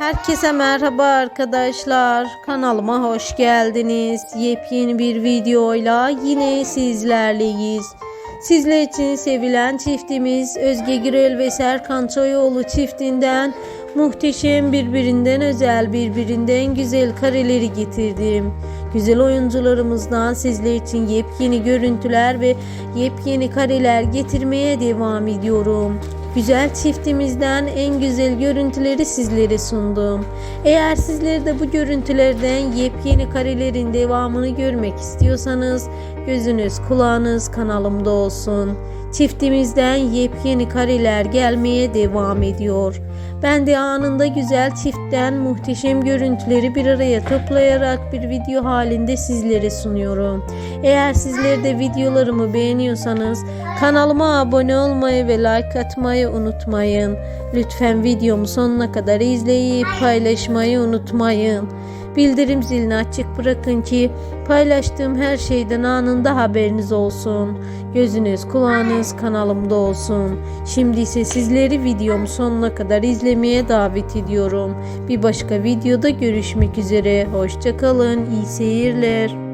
Herkese merhaba arkadaşlar. Kanalıma hoş geldiniz. Yepyeni bir videoyla yine sizlerleyiz. Sizler için sevilen çiftimiz Özge Gürel ve Serkan Çoyoğlu çiftinden muhteşem birbirinden özel birbirinden güzel kareleri getirdim. Güzel oyuncularımızdan sizler için yepyeni görüntüler ve yepyeni kareler getirmeye devam ediyorum. Güzel çiftimizden en güzel görüntüleri sizlere sundum. Eğer sizler de bu görüntülerden yepyeni karelerin devamını görmek istiyorsanız gözünüz kulağınız kanalımda olsun. Çiftimizden yepyeni kareler gelmeye devam ediyor. Ben de anında güzel çiftten muhteşem görüntüleri bir araya toplayarak bir video halinde sizlere sunuyorum. Eğer sizler de videolarımı beğeniyorsanız kanalıma abone olmayı ve like atmayı unutmayın. Lütfen videomu sonuna kadar izleyip paylaşmayı unutmayın. Bildirim zilini açık bırakın ki paylaştığım her şeyden anında haberiniz olsun. Gözünüz kulağınız kanalımda olsun. Şimdi ise sizleri videomu sonuna kadar izlemeye davet ediyorum. Bir başka videoda görüşmek üzere. Hoşçakalın. İyi seyirler.